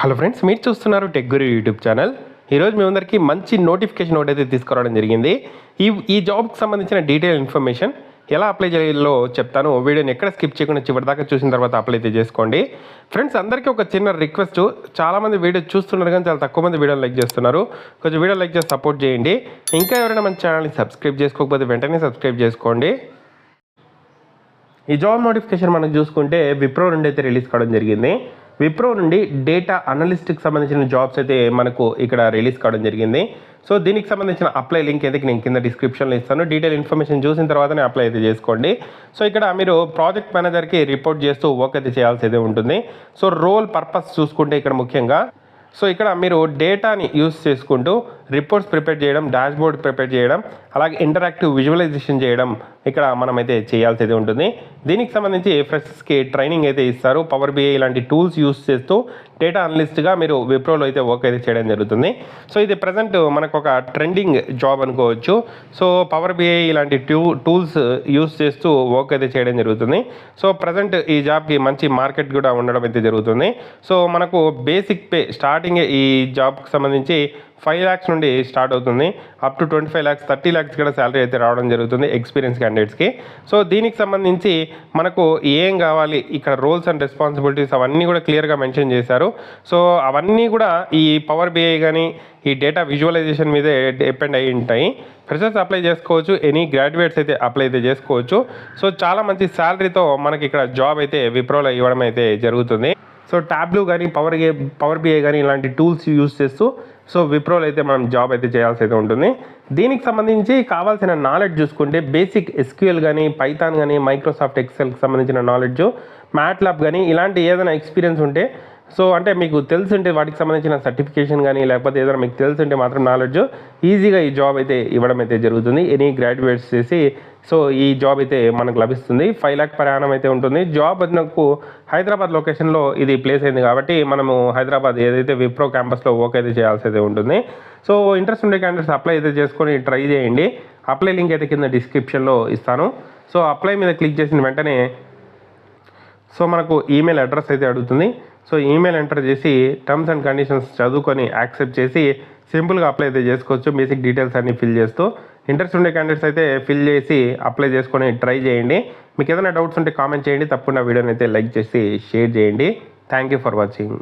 Hello friends మీరు చూస్తున్నారు tech గురి యూట్యూబ్ ఛానల్. ఈరోజు మీ అందరికీ మంచి నోటిఫికేషన్ ఒకటి అయితే తీసుకురావడం జరిగింది. ఈ ఈ జాబ్కి సంబంధించిన డీటెయిల్ ఇన్ఫర్మేషన్ ఎలా అప్లై చేయాలో చెప్తాను. వీడియోని ఎక్కడ స్కిప్ చేయకుండా చివరి దాకా చూసిన తర్వాత అప్లై అయితే చేసుకోండి. ఫ్రెండ్స్ అందరికీ ఒక చిన్న రిక్వెస్ట్. చాలామంది వీడియో చూస్తున్నారు కానీ చాలా తక్కువ మంది వీడియోని లైక్ చేస్తున్నారు. కొంచెం వీడియో లైక్ చేసి సపోర్ట్ చేయండి. ఇంకా ఎవరైనా మన ఛానల్ని సబ్స్క్రైబ్ చేసుకోకపోతే వెంటనే సబ్స్క్రైబ్ చేసుకోండి. ఈ జాబ్ నోటిఫికేషన్ మనం చూసుకుంటే విప్రో నుండి అయితే రిలీజ్ కావడం జరిగింది. విప్రో నుండి డేటా అనలిస్ట్కి సంబంధించిన జాబ్స్ అయితే మనకు ఇక్కడ రిలీజ్ కావడం జరిగింది. సో దీనికి సంబంధించిన అప్లై లింక్ అయితే నేను కింద డిస్క్రిప్షన్లో ఇస్తాను. డీటెయిల్ ఇన్ఫర్మేషన్ చూసిన తర్వాతనే అప్లై అయితే చేసుకోండి. సో ఇక్కడ మీరు ప్రాజెక్ట్ మేనేజర్కి రిపోర్ట్ చేస్తూ వర్క్ అయితే చేయాల్సి అయితే ఉంటుంది. సో రోల్ పర్పస్ చూసుకుంటే ఇక్కడ ముఖ్యంగా. సో ఇక్కడ మీరు డేటాని యూస్ చేసుకుంటూ రిపోర్ట్స్ ప్రిపేర్ చేయడం డాష్బోర్డ్ ప్రిపేర్ చేయడం అలాగే ఇంటరాక్టివ్ విజువలైజేషన్ చేయడం ఇక్కడ మనమైతే చేయాల్సి అయితే ఉంటుంది. దీనికి సంబంధించి ఫ్రెషర్స్కి ట్రైనింగ్ అయితే ఇస్తారు. పవర్ బిఐ ఇలాంటి టూల్స్ యూస్ చేస్తూ డేటా అనలిస్ట్గా మీరు విప్రోలో అయితే వర్క్ అయితే చేయడం జరుగుతుంది. సో ఇది ప్రజెంట్ మనకు ఒక ట్రెండింగ్ జాబ్ అనుకోవచ్చు సో పవర్ బిఐ ఇలాంటి ట్యూ టూల్స్ యూస్ చేస్తూ వర్క్ అయితే చేయడం జరుగుతుంది. సో ప్రజెంట్ ఈ జాబ్కి మంచి మార్కెట్ కూడా ఉండడం అయితే జరుగుతుంది. సో మనకు బేసిక్ పే స్టార్టింగ్ ఈ జాబ్కి సంబంధించి ఫైవ్ ల్యాక్స్ నుండి స్టార్ట్ అవుతుంది. Up to twenty five lakhs thirty lakhs కూడా శాలరీ అయితే రావడం జరుగుతుంది ఎక్స్పీరియన్స్ క్యాండిడేట్స్కి సో దీనికి సంబంధించి మనకు ఏం కావాలి ఇక్కడ రోల్స్ అండ్ రెస్పాన్సిబిలిటీస్ అవన్నీ కూడా క్లియర్గా మెన్షన్ చేశారు. సో అవన్నీ కూడా ఈ పవర్ బిఐ కానీ ఈ డేటా విజువలైజేషన్ మీదే డిపెండ్ అయి ఉంటాయి. ఫ్రెషర్స్ అప్లై చేసుకోవచ్చు ఎనీ గ్రాడ్యుయేట్స్ అయితే అప్లై అయితే చేసుకోవచ్చు. సో చాలా మంచి శాలరీతో మనకి ఇక్కడ జాబ్ అయితే విప్రోలో ఇవ్వడం అయితే జరుగుతుంది. సో ట్యాబ్లు కానీ పవర్ గే పవర్ బిఐ కానీ ఇలాంటి టూల్స్ యూస్ చేస్తూ సో విప్రోలో అయితే మనం జాబ్ అయితే చేయాల్సి అయితే ఉంటుంది. దీనికి సంబంధించి కావాల్సిన నాలెడ్జ్ చూసుకుంటే బేసిక్ ఎస్క్యూఎల్ కానీ పైథాన్ కానీ మైక్రోసాఫ్ట్ ఎక్సెల్కి సంబంధించిన నాలెడ్జ్ మ్యాట్ ల్యాబ్ కానీ ఇలాంటి ఏదైనా ఎక్స్పీరియన్స్ ఉంటే సో అంటే మీకు తెలుసుంటే వాటికి సంబంధించిన సర్టిఫికేషన్ కానీ లేకపోతే ఏదైనా మీకు తెలుసుంటే మాత్రం నాలెడ్జ్ ఈజీగా ఈ జాబ్ అయితే ఇవ్వడం అయితే జరుగుతుంది. ఎనీ గ్రాడ్యుయేట్స్ చేసి సో ఈ జాబ్ అయితే మనకు లభిస్తుంది. ఫైవ్ ల్యాక్ ప్రయాణం అయితే ఉంటుంది. జాబ్ నాకు హైదరాబాద్ లొకేషన్లో ఇది ప్లేస్ అయింది కాబట్టి మనము హైదరాబాద్ ఏదైతే విప్రో క్యాంపస్లో వర్క్ అయితే చేయాల్సి అయితే ఉంటుంది. సో ఇంట్రెస్ట్ ఉండే క్యాండిడేట్స్ అప్లై అయితే చేసుకొని ట్రై చేయండి. అప్లై లింక్ అయితే కింద డిస్క్రిప్షన్లో ఇస్తాను. సో అప్లై మీద క్లిక్ చేసిన వెంటనే సో మనకు ఈమెయిల్ అడ్రస్ అయితే అడుగుతుంది. సో ఈమెయిల్ ఎంటర్ చేసి టర్మ్స్ అండ్ కండిషన్స్ చదువుకొని యాక్సెప్ట్ చేసి సింపుల్గా అప్లై అయితే చేసుకోవచ్చు. బేసిక్ డీటెయిల్స్ అన్ని ఫిల్ చేస్తూ ఇంట్రెస్ట్ ఉండే క్యాండిడేట్స్ అయితే ఫిల్ చేసి అప్లై చేసుకొని ట్రై చేయండి. మీకు ఏదైనా డౌట్స్ ఉంటే కామెంట్ చేయండి. తప్పకుండా వీడియోని అయితే లైక్ చేసి షేర్ చేయండి. Thank you for watching